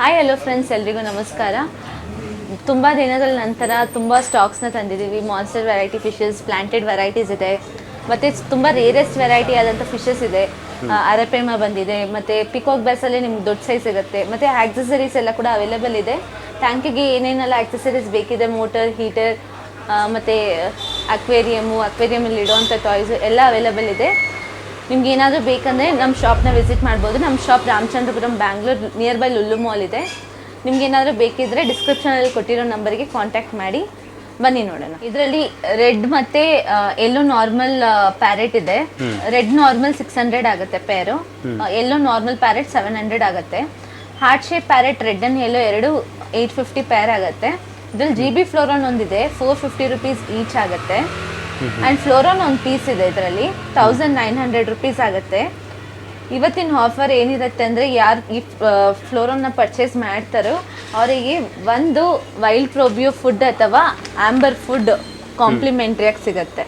Hi hello friends ಎಲ್ರಿಗೂ ನಮಸ್ಕಾರ. ತುಂಬ ದಿನಗಳ ನಂತರ ತುಂಬ ಸ್ಟಾಕ್ಸ್ನ ತಂದಿದ್ದೀವಿ. Monster variety fishes planted varieties ಇದೆ. ಮತ್ತು ತುಂಬ ರೇರೆಸ್ಟ್ ವೆರೈಟಿ ಆದಂಥ ಫಿಶಸ್ ಇದೆ. ಅರೆಪೇಮ ಬಂದಿದೆ. ಮತ್ತು ಪಿಕಾಕ್ ಬ್ಯಾಸಲ್ಲಿ ನಿಮ್ಗೆ ದೊಡ್ಡ ಸೈಜ್ ಸಿಗುತ್ತೆ ಮತ್ತು ಆಕ್ಸೆಸರೀಸ್ ಎಲ್ಲ ಕೂಡ ಅವೈಲೇಬಲ್ ಇದೆ. ಟ್ಯಾಂಕಿಗೆ ಏನೇನೆಲ್ಲ ಆಕ್ಸೆಸರೀಸ್ ಬೇಕಿದೆ? ಮೋಟರ್ ಹೀಟರ್ ಮತ್ತು ಅಕ್ವೇರಿಯಮು ಅಕ್ವೇರಿಯಮಲ್ಲಿ ಇಡೋವಂಥ ಟಾಯ್ಸು ಎಲ್ಲ ಅವೈಲೇಬಲ್ ಇದೆ. ನಿಮ್ಗೆ ಏನಾದರೂ ಬೇಕಂದರೆ ನಮ್ಮ ಶಾಪ್ನ ವಿಸಿಟ್ ಮಾಡ್ಬೋದು. ನಮ್ಮ shop Ramachandrapuram Bangalore near by Lulu mall ಇದೆ. ನಿಮ್ಗೆ ಏನಾದರೂ ಬೇಕಿದ್ರೆ ಡಿಸ್ಕ್ರಿಪ್ಷನಲ್ಲಿ ಕೊಟ್ಟಿರೋ ನಂಬರ್ಗೆ ಕಾಂಟ್ಯಾಕ್ಟ್ ಮಾಡಿ. ಬನ್ನಿ ನೋಡೋಣ. ಇದರಲ್ಲಿ ರೆಡ್ ಮತ್ತೆ ಎಲ್ಲೋ ನಾರ್ಮಲ್ ಪ್ಯಾರೆಟ್ ಇದೆ. ರೆಡ್ ನಾರ್ಮಲ್ ಸಿಕ್ಸ್ ಹಂಡ್ರೆಡ್ ಆಗುತ್ತೆ pair yellow normal parrot seven hundred ಆಗುತ್ತೆ. Heart shape parrot red and yellow ಎರಡು ಏಯ್ಟ್ ಫಿಫ್ಟಿ ಪೇರ್ ಆಗುತ್ತೆ. ಇದ್ರಲ್ಲಿ ಜಿ ಬಿ ಫ್ಲೋರಾನ್ ಒಂದಿದೆ. ಫೋರ್ ಫಿಫ್ಟಿ ರುಪೀಸ್ ಈಚ್ ಆಗುತ್ತೆ. ಆ್ಯಂಡ್ ಫ್ಲೋರಾನ್ ಒಂದು piece ಇದೆ ಇದರಲ್ಲಿ ತೌಸಂಡ್ ನೈನ್ ಹಂಡ್ರೆಡ್ ರುಪೀಸ್ ಆಗುತ್ತೆ. ಇವತ್ತಿನ ಆಫರ್ ಏನಿರುತ್ತೆ ಅಂದರೆ ಯಾರು ಈ ಫ್ಲೋರನ್ನ ಪರ್ಚೇಸ್ ಮಾಡ್ತಾರೋ ಅವರಿಗೆ ಒಂದು ವೈಲ್ಡ್ ಪ್ರೋಬಿಯೋ ಫುಡ್ ಅಥವಾ ಆಂಬರ್ ಫುಡ್ ಕಾಂಪ್ಲಿಮೆಂಟ್ರಿಯಾಗಿ ಸಿಗುತ್ತೆ.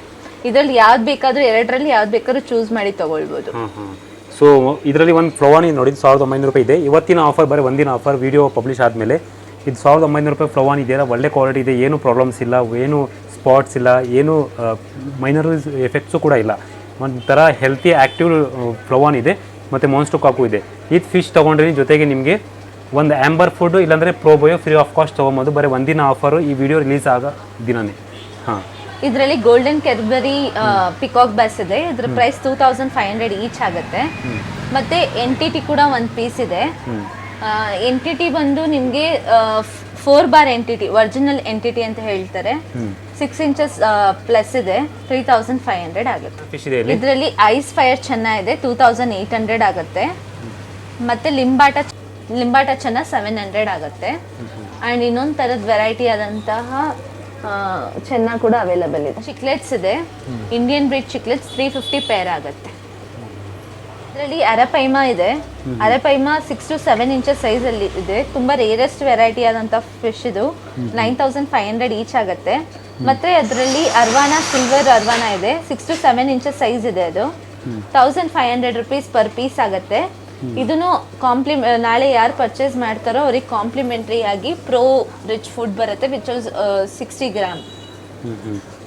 ಇದರಲ್ಲಿ ಯಾವ್ದು ಬೇಕಾದರೂ ಎರಡರಲ್ಲಿ ಯಾವ್ದು ಬೇಕಾದ್ರೂ ಚೂಸ್ ಮಾಡಿ ತೊಗೊಳ್ಬೋದು. ಸೊ ಇದರಲ್ಲಿ ಒಂದು ಫ್ಲವಾನಿ ನೋಡಿ ಸಾವಿರದ ಒಂಬೈನೂರು ರೂಪಾಯಿ ಇದೆ. ಇವತ್ತಿನ ಆಫರ್ ಬರೀ ಒಂದಿನ ಆಫರ್ ವಿಡಿಯೋ ಪಬ್ಲಿಷ್ ಆದಮೇಲೆ ಇದು ಸಾವಿರದ ಒಂಬೈನೂರು ರೂಪಾಯಿ ಫ್ಲವಾನ್ ಇದೆಯಲ್ಲ ಒಳ್ಳೆ ಕ್ವಾಲಿಟಿ ಇದೆ ಏನು ಪ್ರಾಬ್ಲಮ್ಸ್ ಇಲ್ಲ ಏನು ಸ್ಪಾಟ್ಸ್ ಇಲ್ಲ ಏನು ಮೈನರ್ ಎಫೆಕ್ಟ್ಸು ಕೂಡ ಇಲ್ಲ. ಒಂಥರ ಹೆಲ್ತಿ ಆ್ಯಕ್ಟಿವ್ ಫ್ಲವಾನ್ ಇದೆ ಮತ್ತು ಮಾನ್ಸ್ಟೋ ಕಾಕು ಇದೆ. ಇದು ಫಿಶ್ ತೊಗೊಂಡ್ರೆ ಜೊತೆಗೆ ನಿಮಗೆ ಒಂದು ಆ್ಯಂಬರ್ ಫುಡ್ ಇಲ್ಲಾಂದರೆ ಪ್ರೋಬಯೋ ಫ್ರೀ ಆಫ್ ಕಾಸ್ಟ್ ತೊಗೊಬೋದು ಬರೀ ಒಂದಿನ ಆಫರು ಈ ವಿಡಿಯೋ ರಿಲೀಸ್ ಆಗೋ ದಿನನೇ. ಹಾಂ. ಇದರಲ್ಲಿ ಗೋಲ್ಡನ್ ಕೆರ್ಬರಿ ಪಿಕಾಕ್ ಬ್ಯಾಸ್ ಇದೆ ಇದ್ರ price two thousand five hundred each ಆಗುತ್ತೆ. ಮತ್ತೆ ಎನ್ ಟಿ ಟಿ ಕೂಡ ಒಂದು ಪೀಸ್ ಇದೆ. ಎನ್ ಟಿ ಟಿ ಬಂದು ನಿಮಗೆ four bar MTT original N T T ಅಂತ ಹೇಳ್ತಾರೆ ಸಿಕ್ಸ್ ಇಂಚಸ್ ಪ್ಲಸ್ ಇದೆ ತ್ರೀ ತೌಸಂಡ್ ಫೈವ್ ಹಂಡ್ರೆಡ್ ಆಗುತ್ತೆ. ಇದರಲ್ಲಿ ಐಸ್ ಫೈರ್ ಚೆನ್ನಾಗಿದೆ ಟೂ ತೌಸಂಡ್ ಏಯ್ಟ್ ಹಂಡ್ರೆಡ್ ಆಗುತ್ತೆ. ಮತ್ತೆ ಲಿಂಬಾಟ ಲಿಂಬಾಟ ಚೆನ್ನ ಸೆವೆನ್ ಹಂಡ್ರೆಡ್ ಆಗುತ್ತೆ. ಆ್ಯಂಡ್ ಇನ್ನೊಂದು ಥರದ ವೆರೈಟಿ ಆದಂತಹ ಚೆನ್ನ ಕೂಡ ಅವೈಲಬಲ್ ಇದೆ. ಚಿಕ್ಲೆಟ್ಸ್ ಇದೆ. Indian breed cichlids three fifty pair ಆಗುತ್ತೆ. ಇದರಲ್ಲಿ ಅರಪೈಮ ಇದೆ. Arapaima six to seven inches size ಅಲ್ಲಿ ಇದೆ. ತುಂಬಾ ರೇರೆಸ್ಟ್ ವೆರೈಟಿ ಆದಂತ ಫಿಶ್ ಇದು. Nine thousand five hundred each ಆಗುತ್ತೆ. ಮತ್ತೆ ಅದರಲ್ಲಿ ಅರ್ವಾನ ಸಿಲ್ವರ್ ಅರ್ವಾನ ಇದೆ. Six to seven inches size ಇದೆ ಅದು. Thousand five hundred rupees per piece ಆಗುತ್ತೆ. ಇದನ್ನು ಕಾಂಪ್ಲಿ ನಾಳೆ ಯಾರು ಪರ್ಚೇಸ್ ಮಾಡ್ತಾರೋ ಅವ್ರಿಗೆ ಕಾಂಪ್ಲಿಮೆಂಟ್ರಿ ಆಗಿ ಪ್ರೋ ರಿಚ್ ಫುಡ್ ಬರುತ್ತೆ which sixty gram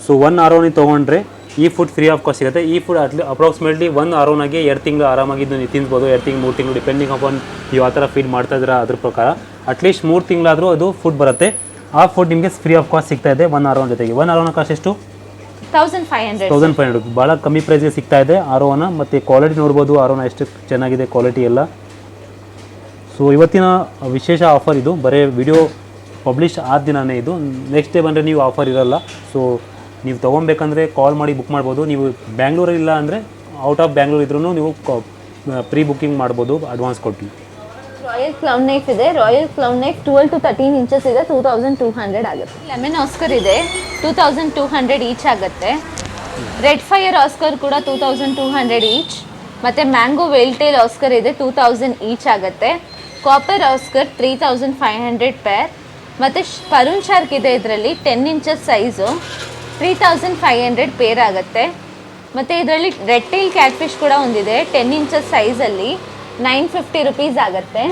so one ಆರೋನಿ ತೊಗೊಂಡ್ರೆ ಈ ಫುಡ್ ಫ್ರೀ ಆಫ್ ಕಾಸ್ಟ್ ಸಿಗುತ್ತೆ. ಈ ಫುಡ್ ಅಟ್ಲಿ ಅಪ್ರಾಕ್ಸಿಮೇಟ್ಲಿ ಒನ್ ಆರೋನಾಗೆ ಎರಡು ತಿಂಗಳು ಆರಾಮಾಗಿ ನೀವು ತಿನ್ಬೋದು ಎರಡು ತಿಂಗಳು ಮೂರು ತಿಂಗಳು ಡಿಪೆಂಡಿಂಗ್ ಅಪಾನ್ ನೀವು ಯಾವ ಥರ ಫೀಡ್ ಮಾಡ್ತಾ ಇದ್ದೀರಾ ಅದ್ರ ಪ್ರಕಾರ. ಅಟ್ಲೀಸ್ಟ್ ಮೂರು ತಿಂಗಳಾದರೂ ಅದು ಫುಡ್ ಬರುತ್ತೆ. ಆ ಫುಡ್ ನಿಮಗೆ ಫ್ರೀ ಆಫ್ ಕಾಸ್ಟ್ ಸಿಗ್ತಾ ಇದೆ ಒನ್ ಅರೌನ್ ಜೊತೆಗೆ. ಒನ್ ಆರೋನ ಕಾಸ್ಟ್ ಎಷ್ಟು? Thousand five hundred thousand five hundred ಭಾಳ ಕಮ್ಮಿ ಪ್ರೈಸ್ಗೆ ಸಿಗ್ತಾ ಇದೆ ಆರೋನ ಮತ್ತು ಕ್ವಾಲಿಟಿ ನೋಡ್ಬೋದು ಆರೋನ ಎಷ್ಟು ಚೆನ್ನಾಗಿದೆ ಕ್ವಾಲಿಟಿ ಎಲ್ಲ. ಸೊ ಇವತ್ತಿನ ವಿಶೇಷ ಆಫರ್ ಇದು. ಬರೀ ವಿಡಿಯೋ ಪಬ್ಲಿಷ್ ಆದ ದಿನನೇ ಇದು. ನೆಕ್ಸ್ಟ್ ಡೇ ಬಂದರೆ ನೀವು ಆಫರ್ ಇರಲ್ಲ. ಸೊ ನೀವು ತೊಗೊಬೇಕಂದ್ರೆ ಕಾಲ್ ಮಾಡಿ ಬುಕ್ ಮಾಡ್ಬೋದು. ನೀವು ಬ್ಯಾಂಗ್ಳೂರಿಲ್ಲ ಇಲ್ಲ ಅಂದರೆ ಔಟ್ ಆಫ್ ಬ್ಯಾಂಗ್ಳೂರ್ ಇದ್ರೂ ನೀವು ಪ್ರೀ ಬುಕ್ಕಿಂಗ್ ಮಾಡ್ಬೋದು ಅಡ್ವಾನ್ಸ್ ಕೊಟ್ಟು. Royal clown knife twelve. To thirteen inches twelve to thirteen inches ಇದೆ. ಟೂ ತೌಸಂಡ್ ಟೂ ಹಂಡ್ರೆಡ್ ಆಗುತ್ತೆ. ಲೆಮನ್ ಆಸ್ಕರ್ ಇದೆ. Two thousand two hundred each ಆಗುತ್ತೆ. ರೆಡ್ ಫೈರ್ ಆಸ್ಕರ್ ಕೂಡ two thousand two hundred each ಮತ್ತು mango veiltail oscar ಇದೆ. Two thousand each ಆಗುತ್ತೆ. Copper oscar three thousand five hundred pair ಮತ್ತು ಪರುಣ್ shark ಇದೆ ಇದರಲ್ಲಿ ten inches size three thousand five hundred pair ಆಗುತ್ತೆ. ಮತ್ತು ಇದರಲ್ಲಿ ರೆಡ್ ಟೈಲ್ ಕ್ಯಾಟ್ ಫಿಶ್ ಕೂಡ ಒಂದಿದೆ. ಟೆನ್ ಇಂಚಸ್ ಸೈಜಲ್ಲಿ ನೈನ್ ಫಿಫ್ಟಿ ರುಪೀಸ್ ಆಗುತ್ತೆ.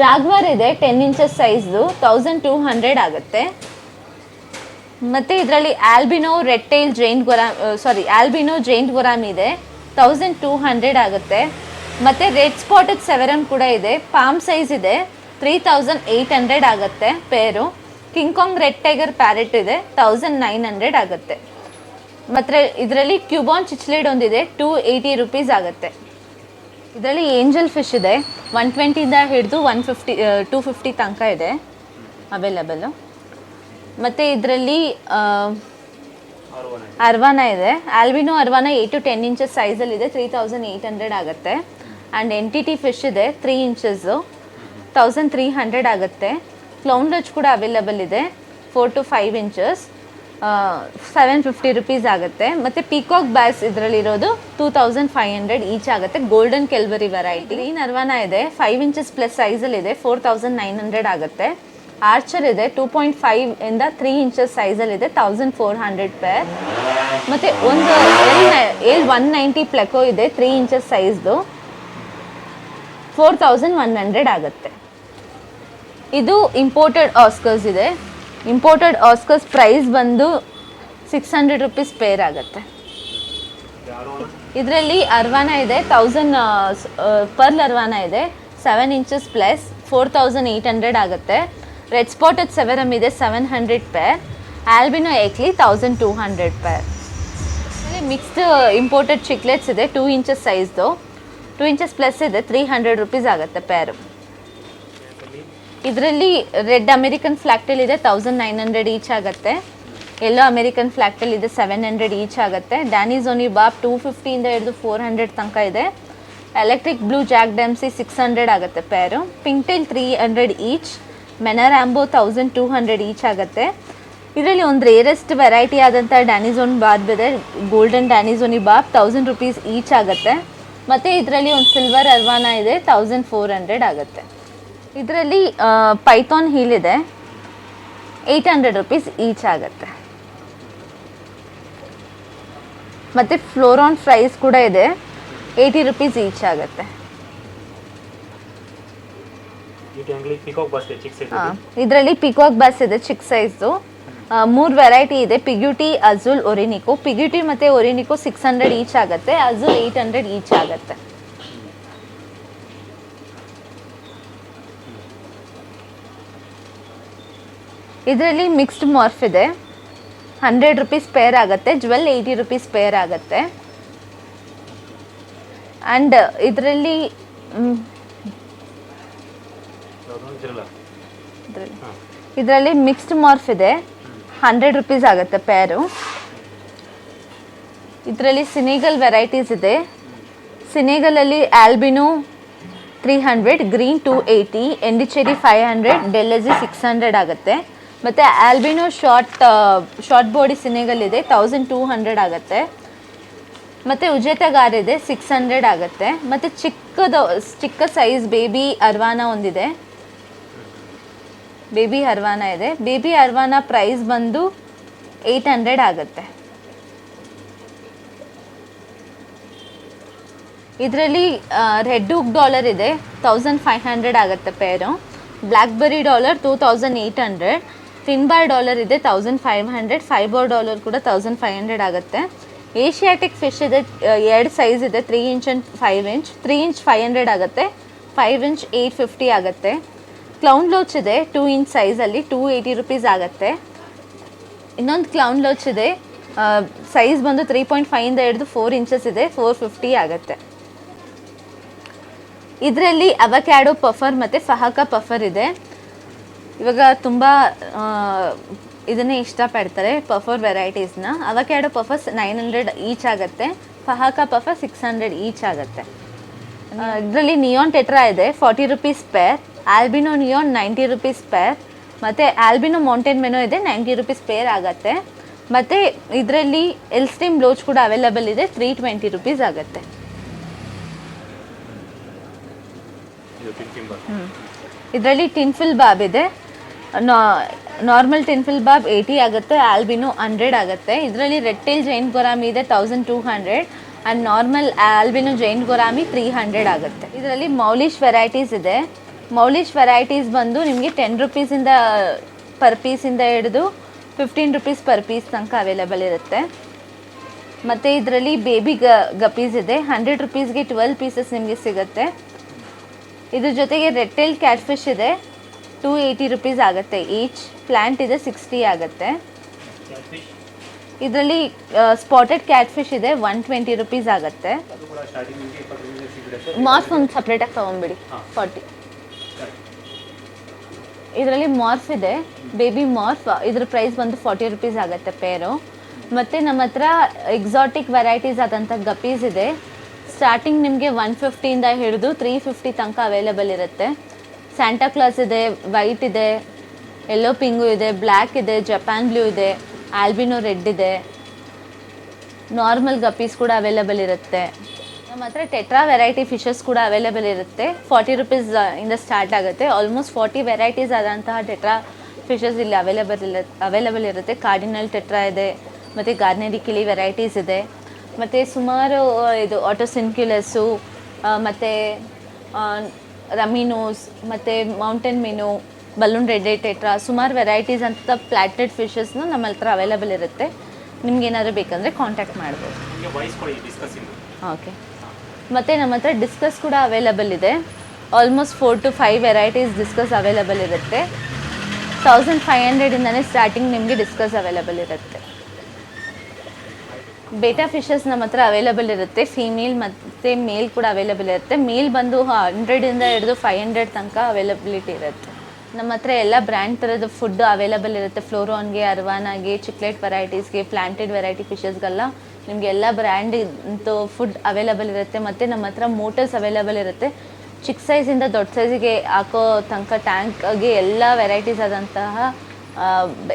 ಜಾಗ್ವಾರ್ ಇದೆ ಟೆನ್ ಇಂಚಸ್ ಸೈಜ್ದು ತೌಸಂಡ್ ಟೂ ಹಂಡ್ರೆಡ್ ಆಗುತ್ತೆ. ಮತ್ತು ಇದರಲ್ಲಿ albino red tail giant gourami sorry albino giant gourami ಇದೆ ತೌಸಂಡ್ ಟೂ ಹಂಡ್ರೆಡ್ ಆಗುತ್ತೆ. ಮತ್ತು ರೆಡ್ ಸ್ಪಾಟೆಡ್ ಸೆವೆರನ್ ಕೂಡ ಇದೆ, ಪಾಮ್ ಸೈಜ್ ಇದೆ ತ್ರೀ ತೌಸಂಡ್ ಏಯ್ಟ್ ಹಂಡ್ರೆಡ್ ಆಗುತ್ತೆ pair. King Kong red tiger parrot ಇದೆ ತೌಸಂಡ್ ನೈನ್ ಹಂಡ್ರೆಡ್ ಆಗುತ್ತೆ. ಮತ್ತು ಇದರಲ್ಲಿ ಕ್ಯೂಬಾನ್ ಚಿಚ್ಲೇಡ್ ಒಂದಿದೆ ಟೂ ಏಯ್ಟಿ ರುಪೀಸ್ ಆಗುತ್ತೆ. ಇದರಲ್ಲಿ ಏಂಜಲ್ ಫಿಶ್ ಇದೆ ಒನ್ ಟ್ವೆಂಟಿಯಿಂದ ಹಿಡಿದು ಒನ್ ಫಿಫ್ಟಿ ಟೂ ಫಿಫ್ಟಿ ತನಕ ಇದೆ ಅವೈಲಬಲ್ಲು ಮತ್ತು ಇದರಲ್ಲಿ ಅರ್ವಾನ ಇದೆ. Albino arowana eight to ten inches ಸೈಜಲ್ಲಿದೆ three thousand eight hundred ಆಗುತ್ತೆ. And N T T fish ಇದೆ three inches thousand three hundred ಆಗುತ್ತೆ. ಕ್ಲೌನ್ ಲಚ್ ಕೂಡ ಅವೈಲಬಲ್ ಇದೆ. Four to five inches seven fifty rupees ಆಗುತ್ತೆ. ಮತ್ತು peacock bass ಇದರಲ್ಲಿರೋದು two thousand five hundred each ಆಗುತ್ತೆ. Golden ಕೆಲ್ಬರಿ variety ಈ ನರ್ವಾನ ಇದೆ. ಫೈವ್ ಇಂಚಸ್ ಪ್ಲಸ್ ಸೈಜಲ್ಲಿದೆ ಫೋರ್ ತೌಸಂಡ್ ನೈನ್ ಹಂಡ್ರೆಡ್ ಆಗುತ್ತೆ. ಆರ್ಚರ್ ಇದೆ. ಟೂ ಪಾಯಿಂಟ್ ಫೈವ್ ಇಂದ ತ್ರೀ ಇಂಚಸ್ ಸೈಜಲ್ಲಿದೆ ತೌಸಂಡ್ ಫೋರ್ ಹಂಡ್ರೆಡ್ ಪೇರ್ ಮತ್ತು ಒಂದು ಎಲ್ ಒನ್ ನೈಂಟಿ ಪ್ಲೆಕೋ ಇದೆ. ತ್ರೀ ಇಂಚಸ್ ಸೈಜ್ದು ಫೋರ್ ತೌಸಂಡ್ ಒನ್ ಹಂಡ್ರೆಡ್ ಆಗುತ್ತೆ. ಇದು ಇಂಪೋರ್ಟೆಡ್ ಆಸ್ಕರ್ಸ್ ಇದೆ. ಇಂಪೋರ್ಟೆಡ್ ಆಸ್ಕರ್ಸ್ ಪ್ರೈಸ್ ಬಂದು ಸಿಕ್ಸ್ ಹಂಡ್ರೆಡ್ ರುಪೀಸ್ ಪೇರ್ ಆಗುತ್ತೆ. ಇದರಲ್ಲಿ ಅರ್ವಾನ ಇದೆ ತೌಸಂಡ್ ಪರ್ಲ್ ಅರ್ವಾನ ಇದೆ. Seven inches plus four thousand eight hundred ಆಗುತ್ತೆ. ರೆಡ್ ಸ್ಪಾಟೆಡ್ ಸೆವೆರಮ್ ಇದೆ seven hundred pair albino ಏಕ್ಲಿ thousand two hundred pair mixed imported cichlids ಇದೆ two inches ಸೈಜ್ದು two inches plus ಇದೆ three hundred rupees ಆಗುತ್ತೆ pair ಇದರಲ್ಲಿ red American ಫ್ಲಾಕ್ಟಲ್ ಇದೆ thousand nine hundred each ಆಗುತ್ತೆ. ಎಲ್ಲೋ American ಫ್ಲಾಕ್ಟಲ್ ಇದೆ ಸೆವೆನ್ ಹಂಡ್ರೆಡ್ ಈಚ್ ಆಗುತ್ತೆ. ಡ್ಯಾನಿಝೋನಿ ಬಾಬ್ ಟೂ ಫಿಫ್ಟಿಯಿಂದ ಹಿಡಿದು ಫೋರ್ ಹಂಡ್ರೆಡ್ ತನಕ ಇದೆ. Electric blue jack Dempsey six hundred ಆಗುತ್ತೆ pair pink tail three hundred each ಮೆನರಾಂಬೋ thousand two hundred each ಆಗುತ್ತೆ. ಇದರಲ್ಲಿ ಒಂದು ರೇರೆಸ್ಟ್ ವೆರೈಟಿ ಆದಂಥ ಡ್ಯಾನಿಝೋನ್ ಬಾಬ್ ಇದೆ. ಗೋಲ್ಡನ್ ಡ್ಯಾನಿಝೋನಿ ಬಾಬ್ ತೌಸಂಡ್ ರುಪೀಸ್ ಈಚ್ ಆಗುತ್ತೆ. ಮತ್ತು ಇದರಲ್ಲಿ ಒಂದು ಸಿಲ್ವರ್ ಅರ್ವಾನ ಇದೆ ತೌಸಂಡ್ ಫೋರ್ ಹಂಡ್ರೆಡ್ ಆಗುತ್ತೆ. ಇದರಲ್ಲಿ ಪೈಥಾನ್ ಹೀಲ್ ಇದೆ ಏಯ್ಟ್ ಹಂಡ್ರೆಡ್ ರುಪೀಸ್ ಈಚ್ ಆಗುತ್ತೆ. ಮತ್ತು ಫ್ಲೋರಾನ್ ಫ್ರೈಸ್ ಕೂಡ ಇದೆ. ಏಯ್ಟಿ ರುಪೀಸ್ ಈಚ್ ಆಗುತ್ತೆ. ಪಿಕಾಕ್ ಬಸ್ ಚಿಕ್ ಸೈಜ್ ಇದರಲ್ಲಿ ಪಿಕಾಕ್ ಬಸ್ ಇದೆ ಚಿಕ್ಕ ಸೈಜ್ದು ಮೂರು ವೆರೈಟಿ ಇದೆ. ಪಿಗ್ಯುಟಿ ಅಜುಲ್ ಒರಿನಿಕೋ ಪಿಗ್ಯುಟಿ ಮತ್ತು ಒರಿನಿಕೋ ಸಿಕ್ಸ್ ಹಂಡ್ರೆಡ್ ಈಚ್ ಆಗುತ್ತೆ. ಅಜುಲ್ ಏಯ್ಟ್ ಹಂಡ್ರೆಡ್ ಈಚ್ ಆಗುತ್ತೆ. ಇದರಲ್ಲಿ ಮಿಕ್ಸ್ಡ್ ಮಾರ್ಫ್ ಇದೆ. ಹಂಡ್ರೆಡ್ ರುಪೀಸ್ ಪೇರ್ ಆಗುತ್ತೆ. ಜ್ವೆಲ್ ಏಯ್ಟಿ ರುಪೀಸ್ ಪೇರ್ ಆಗುತ್ತೆ. ಆ್ಯಂಡ್ ಇದರಲ್ಲಿ ಇದರಲ್ಲಿ ಮಿಕ್ಸ್ಡ್ ಮಾರ್ಫ್ ಇದೆ. ಹಂಡ್ರೆಡ್ ರುಪೀಸ್ ಆಗುತ್ತೆ ಪೇರು ಇದರಲ್ಲಿ ಸಿನಿಗಲ್ ವೆರೈಟೀಸ್ ಇದೆ. ಸಿನಿಗಲಲ್ಲಿ albino three hundred green two eighty ಎಂಡಿಚೇರಿ five hundred ಡೆಲ್ಲಜಿ six hundred ಆಗುತ್ತೆ. ಮತ್ತು albino short short body Senegal ಇದೆ ತೌಸಂಡ್ ಟೂ ಹಂಡ್ರೆಡ್ ಆಗುತ್ತೆ. ಮತ್ತು ಉಜೇತಗಾರ್ ಇದೆ ಸಿಕ್ಸ್ ಹಂಡ್ರೆಡ್ ಆಗುತ್ತೆ. ಮತ್ತು ಚಿಕ್ಕದ, ಚಿಕ್ಕ ಸೈಜ್ ಬೇಬಿ ಅರ್ವಾನ ಒಂದಿದೆ. ಬೇಬಿ ಅರ್ವಾನ ಇದೆ. ಬೇಬಿ ಅರ್ವಾನ ಪ್ರೈಸ್ ಬಂದು ಏಯ್ಟ್ ಹಂಡ್ರೆಡ್ ಆಗುತ್ತೆ. ಇದರಲ್ಲಿ ರೆಡ್ ಉಕ್ ಡಾಲರ್ ಇದೆ. ತೌಸಂಡ್ ಫೈವ್ ಹಂಡ್ರೆಡ್ ಆಗುತ್ತೆ pair blackberry dollar two thousand eight hundred ಫಿನ್ಬಾರ್ dollar ಇದೆ thousand five hundred fibre dollar ಕೂಡ ತೌಸಂಡ್ ಫೈವ್ ಹಂಡ್ರೆಡ್ ಆಗುತ್ತೆ. ಏಷ್ಯಾಟಿಕ್ ಫಿಶ್ ಇದೆ ಎರಡು ಸೈಜ್ ಇದೆ three inch and five inch three inch five hundred ಆಗುತ್ತೆ. Five inch eight fifty ಆಗುತ್ತೆ. Clown loach ಇದೆ two inch ಸೈಜಲ್ಲಿ ಟೂ ಏಯ್ಟಿ ರುಪೀಸ್ ಆಗುತ್ತೆ. ಇನ್ನೊಂದು ಕ್ಲೌನ್ ಲೋಚ್ ಇದೆ ಸೈಜ್ ಬಂದು ತ್ರೀ ಪಾಯಿಂಟ್ ಫೈವಿಂದ ಹಿಡಿದು ಫೋರ್ ಇಂಚಸ್ ಇದೆ ಫೋರ್ ಫಿಫ್ಟಿ ಆಗುತ್ತೆ. ಇದರಲ್ಲಿ ಅವಕ್ಯಾಡೋ ಪಫರ್ ಮತ್ತು ಫಹಕ ಪಫರ್ ಇದೆ. ಇವಾಗ ತುಂಬ ಇದನ್ನೇ ಇಷ್ಟಪಡ್ತಾರೆ puffer ವೆರೈಟೀಸ್ನ. Avocado puffers nine hundred each ಆಗುತ್ತೆ. Fahaka puffer six hundred each ಆಗುತ್ತೆ. ಇದರಲ್ಲಿ ನಿಯೋನ್ ಟೆಟ್ರಾ ಇದೆ forty rupees pair albino neon ninety rupees pair ಮತ್ತು ಆಲ್ಬಿನೋ ಮೌಂಟೇನ್ ಮೆನೋ ಇದೆ ನೈಂಟಿ ರುಪೀಸ್ ಪೇರ್ ಆಗುತ್ತೆ. ಮತ್ತು ಇದರಲ್ಲಿ ಎಲ್ಸ್ಟೀಮ್ ಬ್ಲೋಚ್ ಕೂಡ ಅವೈಲಬಲ್ ಇದೆ ತ್ರೀ ಟ್ವೆಂಟಿ ರುಪೀಸ್ ಆಗುತ್ತೆ. ಇದರಲ್ಲಿ ಟಿನ್ಫಿಲ್ ಬಾಬ್ ಇದೆ. ನಾರ್ಮಲ್ ಟಿನ್ಫಿಲ್ ಬಾಬ್ ಏಯ್ಟಿ ಆಗುತ್ತೆ ಆಲ್ಬಿನೋ ಹಂಡ್ರೆಡ್ ಆಗುತ್ತೆ ಇದರಲ್ಲಿ ರೆಡ್ ಟೇಲ್ ಜೈನ್ ಗೊರಾಮಿ ಇದೆ thousand two hundred and normal albino giant gourami three hundred ಆಗುತ್ತೆ ಇದರಲ್ಲಿ ಮೌಲಿಶ್ ವೆರೈಟೀಸ್ ಇದೆ ಮೌಲಿಶ್ ವೆರೈಟೀಸ್ ಬಂದು ನಿಮಗೆ ಟೆನ್ ರುಪೀಸಿಂದ ಪರ್ ಪೀಸಿಂದ ಹಿಡಿದು ಫಿಫ್ಟೀನ್ ರುಪೀಸ್ ಪರ್ ಪೀಸ್ ತನಕ ಅವೈಲೇಬಲ್ ಇರುತ್ತೆ ಮತ್ತು ಇದರಲ್ಲಿ ಬೇಬಿ ಗ ಗಪೀಸ್ ಇದೆ ಹಂಡ್ರೆಡ್ ರುಪೀಸ್ಗೆ ಟ್ವೆಲ್ ಪೀಸಸ್ ನಿಮಗೆ ಸಿಗುತ್ತೆ ಇದ್ರ ಜೊತೆಗೆ ರೆಡ್ ಟೇಲ್ ಕ್ಯಾಟ್ಫಿಶ್ ಇದೆ ಟೂ ಏಯ್ಟಿ ರುಪೀಸ್ ಆಗುತ್ತೆ. ಈಚ್ ಪ್ಲ್ಯಾಂಟ್ ಇದೆ ಸಿಕ್ಸ್ಟಿ ಆಗುತ್ತೆ. ಇದರಲ್ಲಿ ಸ್ಪಾಟೆಡ್ ಕ್ಯಾಟ್ ಫಿಶ್ ಇದೆ ಒನ್ ಟ್ವೆಂಟಿ ರುಪೀಸ್ ಆಗುತ್ತೆ. ಮಾರ್ಫ್ ಒಂದು ಸಪ್ರೇಟಾಗಿ ತೊಗೊಂಬಿಡಿ ಫಾರ್ಟಿ ಇದರಲ್ಲಿ ಮಾರ್ಫ್ ಇದೆ ಬೇಬಿ ಮಾರ್ಫ್ ಇದ್ರ ಪ್ರೈಸ್ ಬಂದು ಫಾರ್ಟಿ ರುಪೀಸ್ ಆಗುತ್ತೆ ಪೇರು ಮತ್ತು ನಮ್ಮ ಹತ್ರ ಎಕ್ಸಾಟಿಕ್ ವೆರೈಟೀಸ್ ಆದಂಥ ಗಪೀಸ್ ಇದೆ. ಸ್ಟಾರ್ಟಿಂಗ್ ನಿಮಗೆ ಒನ್ ಫಿಫ್ಟಿಯಿಂದ ಹಿಡಿದು ತ್ರೀ ಫಿಫ್ಟಿ ತನಕ ಅವೈಲೇಬಲ್ ಇರುತ್ತೆ. ಸ್ಯಾಂಟಾ ಕ್ಲಾಸ್ ಇದೆ ವೈಟ್ ಇದೆ ಎಲ್ಲೋ ಪಿಂಗು ಇದೆ ಬ್ಲ್ಯಾಕ್ ಇದೆ ಜಪಾನ್ ಬ್ಲೂ ಇದೆ ಆಲ್ಬಿನೋ ರೆಡ್ ಇದೆ. ನಾರ್ಮಲ್ ಗಪ್ಪೀಸ್ ಕೂಡ ಅವೈಲೇಬಲ್ ಇರುತ್ತೆ. ನಮ್ಮ ಹತ್ರ ಟೆಟ್ರಾ ವೆರೈಟಿ ಫಿಶಸ್ ಕೂಡ ಅವೈಲೇಬಲ್ ಇರುತ್ತೆ. ಫಾರ್ಟಿ ರುಪೀಸ್ ಇಂದ ಸ್ಟಾರ್ಟ್ ಆಗುತ್ತೆ. ಆಲ್ಮೋಸ್ಟ್ ಫಾರ್ಟಿ ವೆರೈಟೀಸ್ ಆದಂತಹ ಟೆಟ್ರಾ ಫಿಶಸ್ ಇಲ್ಲಿ ಅವೈಲೇಬಲ್ ಇಲ್ಲ ಅವೈಲಬಲ್ ಇರುತ್ತೆ. ಕಾರ್ಡಿನಲ್ ಟೆಟ್ರಾ ಇದೆ, ಮತ್ತು ಗಾರ್ನೆರಿ ಕಿಳಿ ವೆರೈಟೀಸ್ ಇದೆ. ಮತ್ತು ಸುಮಾರು ಇದು ಇದು ಆಟೋಸಿನ್ಕ್ಯುಲಸ್ಸು ಮತ್ತು ರಮಿನೋಸ್ ಮತ್ತು ಮೌಂಟೇನ್ ಮೀನು ಬಲೂನ್ ರೆಡ್ ಟೆಟ್ರಾ ಸುಮಾರು ವೆರೈಟೀಸ್ ಅಂತ ಪ್ಲಾಟೆಡ್ ಫಿಶಸ್ನು ನಮ್ಮ ಹತ್ರ ಅವೈಲೇಬಲ್ ಇರುತ್ತೆ. ನಿಮ್ಗೆ ಏನಾದರೂ ಬೇಕಂದರೆ ಕಾಂಟ್ಯಾಕ್ಟ್ ಮಾಡ್ಬೋದು. ಓಕೆ ಮತ್ತು ನಮ್ಮ ಹತ್ರ ಡಿಸ್ಕಸ್ ಕೂಡ ಅವೈಲಬಲ್ ಇದೆ. Almost four to five varieties discus available ಇರುತ್ತೆ. ತೌಸಂಡ್ ಫೈವ್ ಹಂಡ್ರೆಡಿಂದನೇ ಸ್ಟಾರ್ಟಿಂಗ್ ನಿಮಗೆ ಡಿಸ್ಕಸ್ ಅವೈಲಬಲ್ ಇರುತ್ತೆ. ಬೇಟಾ ಫಿಶಸ್ ನಮ್ಮ ಹತ್ರ ಅವೈಲಬಲ್ ಇರುತ್ತೆ. ಫೀಮೇಲ್ ಮತ್ತು ಮೇಲ್ ಕೂಡ ಅವೈಲಬಲ್ ಇರುತ್ತೆ. ಮೇಲ್ ಬಂದು ಹಂಡ್ರೆಡಿಂದ ಹಿಡಿದು ಫೈವ್ ಹಂಡ್ರೆಡ್ ತನಕ ಅವೈಲಬಿಲಿಟಿ ಇರುತ್ತೆ. ನಮ್ಮ ಹತ್ರ ಎಲ್ಲ ಬ್ರ್ಯಾಂಡ್ ಥರದ ಫುಡ್ ಅವೈಲಬಲ್ ಇರುತ್ತೆ. ಫ್ಲೋರಾನ್ಗೆ ಅರ್ವಾನಾಗೆ ಚಿಕ್ಲೆಟ್ ವೆರೈಟೀಸ್ಗೆ ಪ್ಲಾಂಟೆಡ್ ವೆರೈಟಿ ಫಿಶಸ್ಗೆಲ್ಲ ನಿಮಗೆ ಎಲ್ಲ ಬ್ರ್ಯಾಂಡ್ ಫುಡ್ ಅವೈಲಬಲ್ ಇರುತ್ತೆ. ಮತ್ತು ನಮ್ಮ ಹತ್ರ ಮೋಟರ್ಸ್ ಅವೈಲಬಲ್ ಇರುತ್ತೆ. ಚಿಕ್ಕ ಸೈಜಿಂದ ದೊಡ್ಡ ಸೈಜಿಗೆ ಹಾಕೋ ತನಕ ಟ್ಯಾಂಕ್ಗೆ ಎಲ್ಲ ವೆರೈಟೀಸ್ ಆದಂತಹ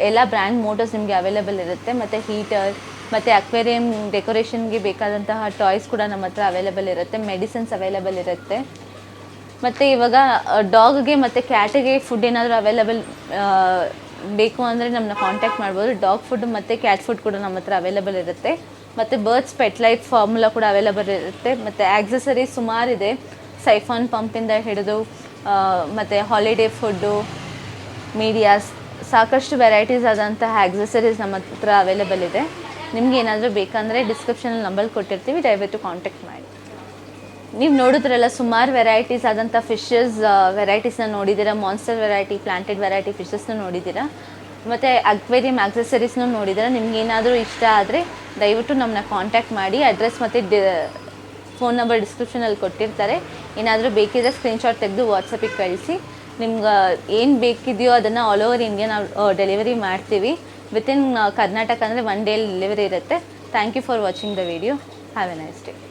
ಎಲ್ಲ ಬ್ರ್ಯಾಂಡ್ ಮೋಟರ್ಸ್ ನಿಮಗೆ ಅವೈಲಬಲ್ ಇರುತ್ತೆ. ಮತ್ತು ಹೀಟರ್ ಮತ್ತು ಅಕ್ವೇರಿಯಂ ಡೆಕೋರೇಷನ್ಗೆ ಬೇಕಾದಂತಹ ಟಾಯ್ಸ್ ಕೂಡ ನಮ್ಮ ಹತ್ರ ಅವೈಲೇಬಲ್ ಇರುತ್ತೆ, ಮೆಡಿಸಿನ್ಸ್ ಅವೈಲೇಬಲ್ ಇರುತ್ತೆ. ಮತ್ತು ಇವಾಗ ಡಾಗ್ಗೆ ಮತ್ತು ಕ್ಯಾಟಿಗೆ ಫುಡ್ ಏನಾದರೂ ಅವೈಲೇಬಲ್ ಬೇಕು ಅಂದರೆ ನಮ್ಮನ್ನ ಕಾಂಟ್ಯಾಕ್ಟ್ ಮಾಡ್ಬೋದು. ಡಾಗ್ ಫುಡ್ ಮತ್ತು ಕ್ಯಾಟ್ ಫುಡ್ ಕೂಡ ನಮ್ಮ ಹತ್ರ ಅವೈಲೇಬಲ್ ಇರುತ್ತೆ. ಮತ್ತು ಬರ್ಡ್ಸ್ ಪೆಟ್ ಲೈಫ್ ಫಾರ್ಮುಲಾ ಕೂಡ ಅವೈಲೇಬಲ್ ಇರುತ್ತೆ. ಮತ್ತು ಆಕ್ಸಸರೀಸ್ ಸುಮಾರಿದೆ ಸೈಫಾನ್ ಪಂಪಿಂದ ಹಿಡಿದು ಮತ್ತು ಹಾಲಿಡೇ ಫುಡ್ಡು ಮೀಡಿಯಾಸ್ ಸಾಕಷ್ಟು ವೆರೈಟೀಸ್ ಆದಂತಹ ಆಕ್ಸಸರೀಸ್ ನಮ್ಮ ಹತ್ರ ಅವೈಲೇಬಲ್ ಇದೆ. ನಿಮ್ಗೆ ಏನಾದರೂ ಬೇಕಂದರೆ ಡಿಸ್ಕ್ರಿಪ್ಷನಲ್ಲಿ ನಂಬರ್ ಕೊಟ್ಟಿರ್ತೀವಿ, ದಯವಿಟ್ಟು ಕಾಂಟ್ಯಾಕ್ಟ್ ಮಾಡಿ. ನೀವು ನೋಡಿದ್ರಲ್ಲ, ಸುಮಾರು ವೆರೈಟೀಸ್ ಆದಂಥ ಫಿಶಸ್ ವೆರೈಟೀಸ್ನ ನೋಡಿದ್ದೀರಾ ಮಾನ್ಸ್ಟರ್ ವೆರೈಟಿ ಪ್ಲಾಂಟೆಡ್ ವೆರೈಟಿ ಫಿಶಸ್ನ ನೋಡಿದ್ದೀರಾ ಮತ್ತು ಅಕ್ವೇರಿಯಂ ಆಕ್ಸೆಸರೀಸ್ನೂ ನೋಡಿದ್ದೀರಾ ನಿಮ್ಗೆ ಏನಾದರೂ ಇಷ್ಟ ಆದರೆ ದಯವಿಟ್ಟು ನಮ್ಮನ್ನ ಕಾಂಟ್ಯಾಕ್ಟ್ ಮಾಡಿ ಅಡ್ರೆಸ್ ಮತ್ತು ಡಿ ಫೋನ್ ನಂಬರ್ ಡಿಸ್ಕ್ರಿಪ್ಷನಲ್ಲಿ ಕೊಟ್ಟಿರ್ತಾರೆ. ಏನಾದರೂ ಬೇಕಿದ್ರೆ ಸ್ಕ್ರೀನ್ಶಾಟ್ ತೆಗೆದು ವಾಟ್ಸಪ್ಪಿಗೆ ಕಳಿಸಿ. ನಿಮ್ಗೆ ಏನು ಬೇಕಿದೆಯೋ ಅದನ್ನು ಆಲ್ ಓವರ್ ಇಂಡಿಯಾ ನಾವು ಡೆಲಿವರಿ ಮಾಡ್ತೀವಿ. ವಿತಿನ್ ಕರ್ನಾಟಕ ಅಂದರೆ ಒನ್ ಡೇ ಡೆಲಿವರಿ ಇರುತ್ತೆ. Thank you for watching the video have a nice day